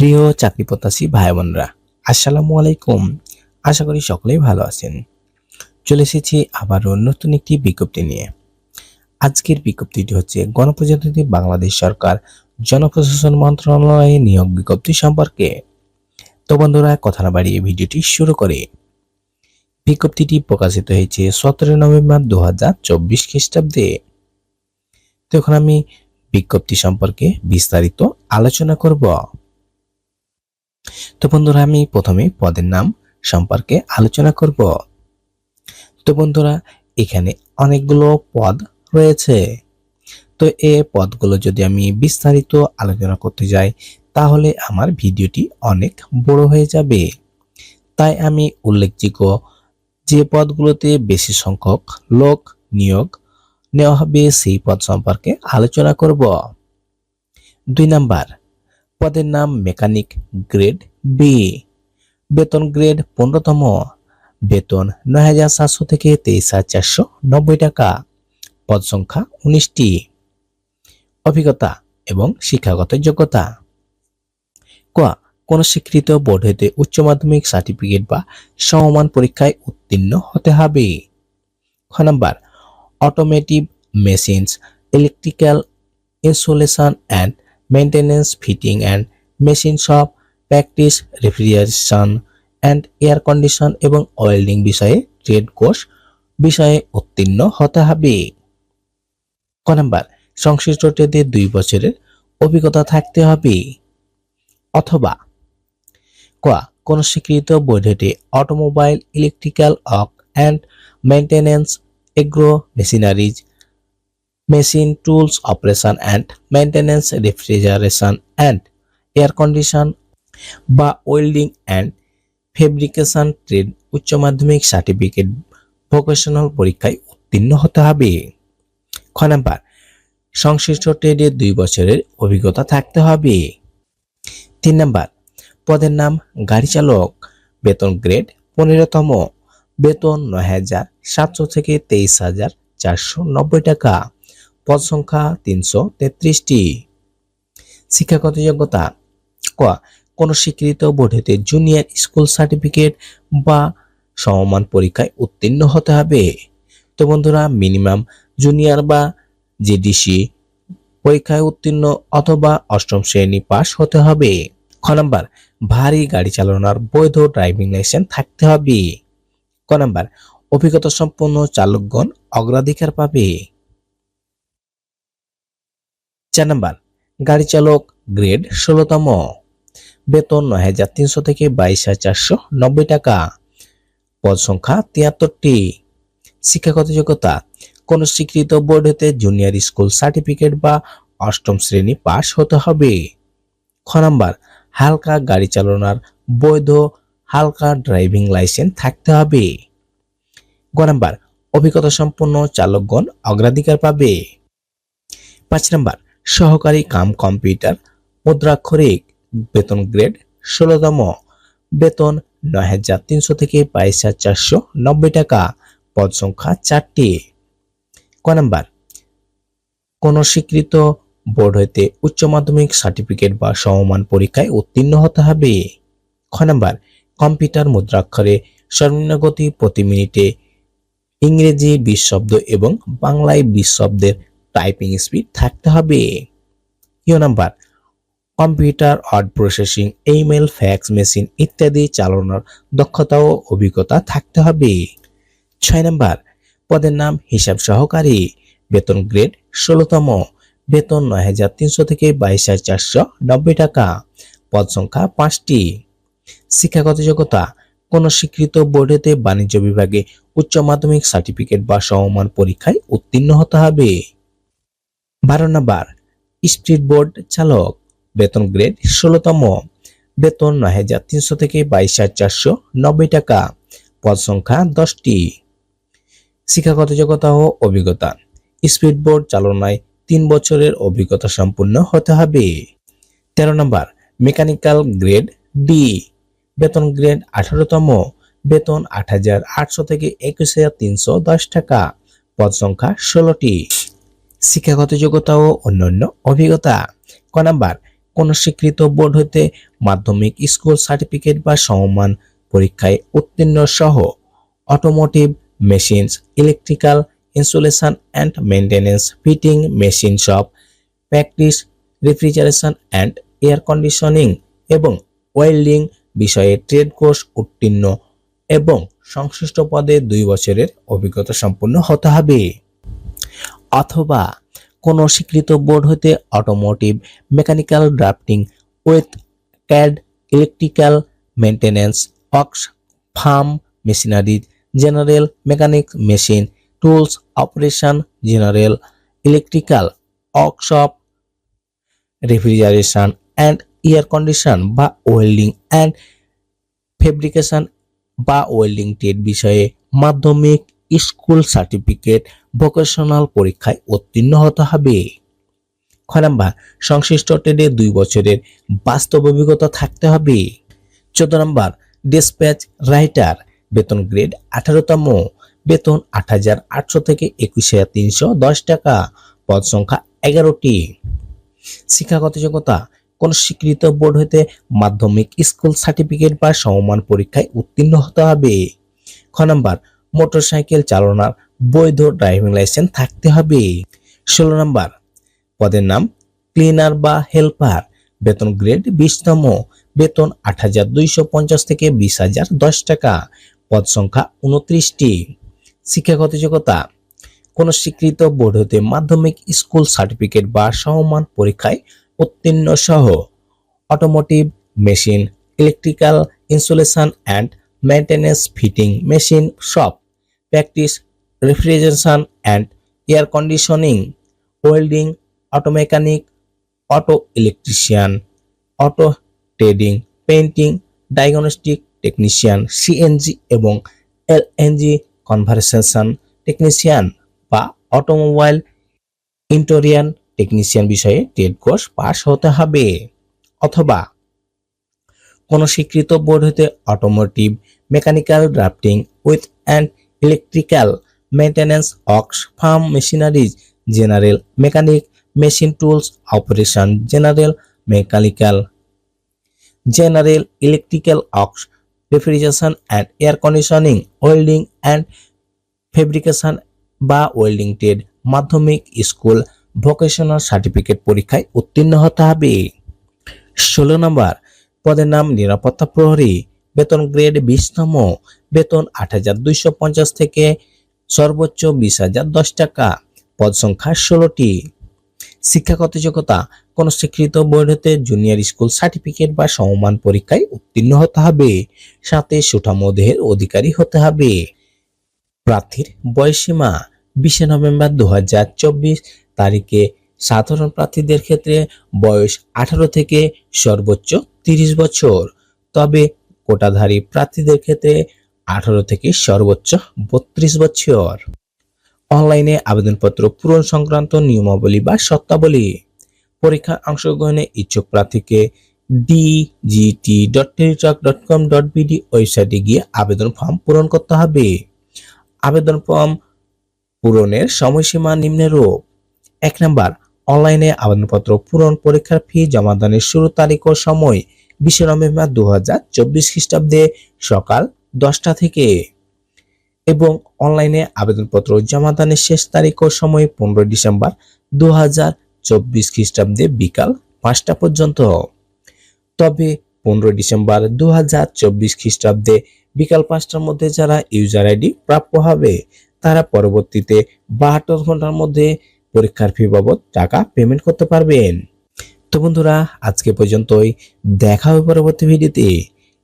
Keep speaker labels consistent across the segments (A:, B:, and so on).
A: প্রিয় চাকরি প্রত্যাশী ভাই বোনরা আসসালামু আলাইকুম। আশা করি সকলেই ভালো আছেন। চলে এসেছি আবারও নতুন একটি বিজ্ঞপ্তি নিয়ে। আজকের বিজ্ঞপ্তিটি হচ্ছে, গণপ্রজাতন্ত্রী বাংলাদেশ সরকার জনপ্রশাসন মন্ত্রণালয়ে নিয়োগ বিজ্ঞপ্তি সম্পর্কে। তো বন্ধুরা, কথা না বাড়িয়ে ভিডিওটি শুরু করে। বিজ্ঞপ্তিটি প্রকাশিত হয়েছে সতেরো নভেম্বর দু হাজার চব্বিশ খ্রিস্টাব্দে। তো এখন আমি বিজ্ঞপ্তি সম্পর্কে বিস্তারিত আলোচনা করব। তো বন্ধুরা, আমি প্রথমে পদের নাম সম্পর্কে আলোচনা করব। তো বন্ধুরা, এখানে অনেকগুলো পদ রয়েছে। তো এ পদগুলো যদি আমি বিস্তারিত আলোচনা করতে যাই, তাহলে আমার ভিডিওটি অনেক বড় হয়ে যাবে। তাই আমি উল্লেখযোগ্য যে পদগুলোতে বেশি সংখ্যক লোক নিয়োগ নেওয়া হবে, সেই পদ সম্পর্কে আলোচনা করব। দুই নাম্বার পদের নাম মেকানিক গ্রেড বি। বেতন গ্রেড পনেরোতম। বেতন নয় হাজার সাতশো থেকে তেইশ হাজার চারশো নব্বই টাকা। পদ সংখ্যা উনিশটি। অভিজ্ঞতা এবং শিক্ষাগত যোগ্যতা। ক। কোন স্বীকৃত বোর্ড হতে উচ্চ মাধ্যমিক সার্টিফিকেট বা সমমান পরীক্ষায় উত্তীর্ণ হতে হবে। খ number. Automotive machines, electrical installation and maintenance fitting and machine shop practice refrigeration and air condition এবং ওয়েল্ডিং বিষয়ে ট্রেড কোর্স বিষয়ে উত্তীর্ণ হতে হবে। ক নাম্বার, সংশ্লিষ্ট ট্রেডে দুই বছরের অভিজ্ঞতা থাকতে হবে। অথবা, ক, কোন স্বীকৃত বোর্ডেটে অটোমোবাইল ইলেকট্রিক্যাল অক and maintenance agro machineries machine, tools, operation and maintenance refrigeration and air condition বা ওয়েল্ডিং অ্যান্ড ফেব্রিকেশন ট্রেড, উচ্চ মাধ্যমিক সার্টিফিকেট, ভোকেশনাল পরীক্ষায় উত্তীর্ণ হতে হবে। খ নাম্বার, সংশ্লিষ্ট ট্রেডে দুই বছরের অভিজ্ঞতা থাকতে হবে। তিন নাম্বার, পদের নাম গাড়ি চালক, বেতন গ্রেড পনেরোতম, বেতন নয় হাজার সাতশো থেকে তেইশ হাজার চারশো নব্বই টাকা। পদ সংখ্যা তিনশো তেত্রিশটি। শিক্ষাগত যোগ্যতা, ক, কোনো স্বীকৃত বোর্ড হতে জুনিয়র স্কুল সার্টিফিকেট বা সমমান পরীক্ষায় উত্তীর্ণ হতে হবে। তো বন্ধুরা মিনিমাম জুনিয়র বা জেডিসি পরীক্ষায় উত্তীর্ণ অথবা অষ্টম শ্রেণি পাস হতে হবে। খ নাম্বার, ভারী গাড়ি চালানোর বৈধ ড্রাইভিং লাইসেন্স থাকতে হবে। ক নাম্বার, অভিজ্ঞতা সম্পন্ন চালকগণ অগ্রাধিকার পাবে। চার নাম্বার, গাড়ি চালক গ্রেড ষোলোতম। বেতন নয় হাজার তিনশো থেকে বাইশ হাজার চারশো নব্বই টাকা। পদ সংখ্যা তিয়াত্তরটি। শিক্ষাগত যোগ্যতা, কোন স্বীকৃত বোর্ড হতে জুনিয়র স্কুল সার্টিফিকেট বা অষ্টম শ্রেণি পাস হতে হবে। খ নাম্বার, হালকা গাড়ি চালানোর বৈধ হালকা ড্রাইভিং লাইসেন্স থাকতে হবে। গ নাম্বার, অভিজ্ঞতা সম্পন্ন চালকগণ অগ্রাধিকার পাবে। পাঁচ নাম্বার সহকারী কাম কম্পিউটার, মুদ্রাক্ষরিক, বেতন গ্রেড, ষোলোতম। বেতন নয় হাজার তিনশো থেকে বাইশ হাজার চারশো নব্বই টাকা। পদ সংখ্যা চারটি। ক নাম্বার। কোন স্বীকৃত বোর্ড হইতে উচ্চ মাধ্যমিক সার্টিফিকেট বা সমমান পরীক্ষায় উত্তীর্ণ হতে হবে। খ নাম্বার। কম্পিউটার মুদ্রাক্ষরে সর্বনিম্ন গতি প্রতি মিনিটে ইংরেজি বিশ শব্দ এবং বাংলায় বিশ শব্দের টাইপিং স্পিড থাকতে হবে। ইয় number computer word processing email fax machine ইত্যাদি চালানোর দক্ষতা ও অভিজ্ঞতা থাকতে হবে। ছয় নাম্বার, পদের নাম, হিসাব সহকারী, বেতন গ্রেড ষোলোতম, বেতন নয় হাজার তিনশো থেকে বাইশ হাজার চারশো নব্বই টাকা, পদ সংখ্যা পাঁচটি। শিক্ষাগত যোগ্যতা, কোন স্বীকৃত বোর্ডেতে বাণিজ্য বিভাগে উচ্চ মাধ্যমিক সার্টিফিকেট বা সমমান পরীক্ষায় উত্তীর্ণ হতে হবে। বারো নাম্বার, স্পিড বোর্ড চালক, বেতন গ্রেড ষোলোতম, বেতন নয় হাজার তিনশো থেকে বাইশ হাজার চারশো নব্বই টাকা, পদ সংখ্যা দশটি। শিক্ষাগত যোগ্যতা ও অভিজ্ঞতা, স্পিড বোর্ড চালনায় তিন বছরের অভিজ্ঞতা সম্পূর্ণ হতে হবে। তেরো নম্বর, মেকানিক্যাল গ্রেড ডি, বেতন গ্রেড আঠারোতম, বেতন আট হাজার আটশো থেকে একুশ হাজার তিনশো দশ টাকা, পদ সংখ্যা ষোলোটি। শিক্ষাগত যোগ্যতা ও অন্যান্য অভিজ্ঞতা। ক নাম্বার, কোন স্বীকৃত বোর্ড হতে মাধ্যমিক স্কুল সার্টিফিকেট বা সমমান পরীক্ষায় উত্তীর্ণ সহ automotive machines electrical insulation and maintenance fitting machine shop practice refrigeration and air conditioning এবং ওয়েল্ডিং বিষয়ে ট্রেড কোর্স উত্তীর্ণ এবং সংশ্লিষ্ট পদে দুই বছরের অভিজ্ঞতা সম্পন্ন হতে হবে। অথবা কোনো স্বীকৃত বোর্ড হতে automotive mechanical drafting with CAD electrical maintenance ox farm machinery general mechanics machine tools operation general electrical workshop refrigeration and air condition বা ওয়েল্ডিং অ্যান্ড ফেব্রিকেশন বা ওয়েল্ডিং ট্রেড বিষয়ে মাধ্যমিক স্কুল সার্টিফিকেট ভোকেশনাল পরীক্ষায় উত্তীর্ণ হতে হবে। খ নাম্বার, সংশ্লিষ্ট ট্রেডে দুই বছরের বাস্তব অভিজ্ঞতা থাকতে হবে। চোদ্দ নম্বর, ডিসপ্যাচ রাইটার, বেতন গ্রেড আঠারোতম, বেতন আট হাজার আটশো থেকে একুশ হাজার তিনশো দশ টাকা, পদ সংখ্যা এগারোটি। শিক্ষাগত যোগ্যতা, কোন স্বীকৃত বোর্ড হতে মাধ্যমিক স্কুল সার্টিফিকেট বা সমমান পরীক্ষায় উত্তীর্ণ হতে হবে। খ নাম্বার মোটরসাইকেল চালানোর বৈধ ড্রাইভিং লাইসেন্স থাকতে হবে। ষোলো নাম্বার, পদের নাম ক্লিনার বা হেল্পার। বেতন গ্রেড বিশতম, বেতন আট হাজার দুইশো পঞ্চাশ থেকে বিশ হাজার দশ টাকা। পদ সংখ্যা উনত্রিশটি শিক্ষাগত যোগ্যতা কোন স্বীকৃত বোর্ড হতে মাধ্যমিক স্কুল সার্টিফিকেট বা সমমান পরীক্ষায় উত্তীর্ণ সহ। Automotive machine electrical insulation and maintenance fitting machine shop practice refrigeration and air conditioning welding auto mechanic auto electrician auto trading painting diagnostic technician CNG এবং এলএনজি কনভারসেশন টেকনিশিয়ান বা automobile ইন্টোরিয়ান technician বিষয়ে টেট কোর্স পাস হতে হবে। অথবা কোনো স্বীকৃত বোর্ড হতে automotive mechanical drafting with and electrical maintenance ox farm machineries general mechanic machine tools operation general mechanical general electrical ox refrigeration and air conditioning welding and fabrication বা welding trade মাধ্যমিক school vocational certificate পরীক্ষায় উত্তীর্ণ হতে হবে। ষোলো নম্বর, পদের নাম নিরাপত্তা প্রহরী। বেতন গ্রেড বিশতম, বেতন আট হাজার দুইশো পঞ্চাশ থেকে সর্বোচ্চ বিশ হাজার দশ টাকা। পদ সংখ্যা ষোলোটি। শিক্ষাগত যোগ্যতা, কোন স্বীকৃত বোর্ড হতে জুনিয়র স্কুল সার্টিফিকেট বা সমমান পরীক্ষায় উত্তীর্ণ হতে হবে। সাথে সুঠাম দেহের অধিকারী হতে হবে। প্রার্থীর বয়সীমা বিশে নভেম্বর দু হাজার চব্বিশ তারিখে সাধারণ প্রার্থীদের ক্ষেত্রে বয়স আঠারো থেকে সর্বোচ্চ তিরিশ বছর। তবে কোটাধারী প্রার্থীদের ক্ষেত্রে আঠারো থেকে সর্বোচ্চ বত্রিশ বছর। অনলাইনে আবেদনপত্র পূরণ সংক্রান্ত নিয়মাবলী বা শর্তাবলী। পরীক্ষা অংশগ্রহণে ইচ্ছুক প্রার্থীকে DGT dot Teletalk dot com dot BD ওয়েবসাইটে গিয়ে আবেদন ফর্ম পূরণ করতে হবে। আবেদন ফর্ম পূরণের সময়সীমা নিম্নরূপ। এক নাম্বার, অনলাইনে আবেদনপত্র পূরণ পরীক্ষার ফি জমাদানের শুরু তারিখ ও সময় বিশে নভেম্বর দু হাজার চব্বিশ খ্রিস্টাব্দে সকাল দশটা থেকে। এবং অনলাইনে আবেদনপত্র জমাদানের শেষ তারিখ ও সময় পনেরোই ডিসেম্বর দু হাজার চব্বিশ খ্রিস্টাব্দে বিকাল পাঁচটা পর্যন্ত। তবে পনেরোই ডিসেম্বর দু হাজার চব্বিশ খ্রিস্টাব্দে বিকাল পাঁচটার মধ্যে যারা ইউজার আইডি প্রাপ্য হবে, তারা পরবর্তীতে বাহাত্তর ঘণ্টার মধ্যে পরীক্ষার ফি বাবদ টাকা পেমেন্ট করতে পারবেন। তো বন্ধুরা, আজকে পর্যন্তই। দেখা হবে পরবর্তী ভিডিওতে।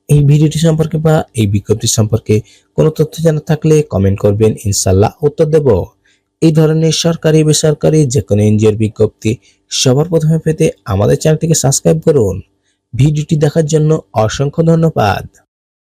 A: এই ভিডিওটি সম্পর্কে বা এই বিজ্ঞপ্তি সম্পর্কে কোনো তথ্য জানা থাকলে কমেন্ট করবেন ইনশাল্লাহ উত্তর দেব। এই ধরনের সরকারি, বেসরকারি যে কোনো এনজিওর বিজ্ঞপ্তি সবার প্রথমে পেতে আমাদের চ্যানেলটিকে সাবস্ক্রাইব করুন। ভিডিওটি দেখার জন্য অসংখ্য ধন্যবাদ।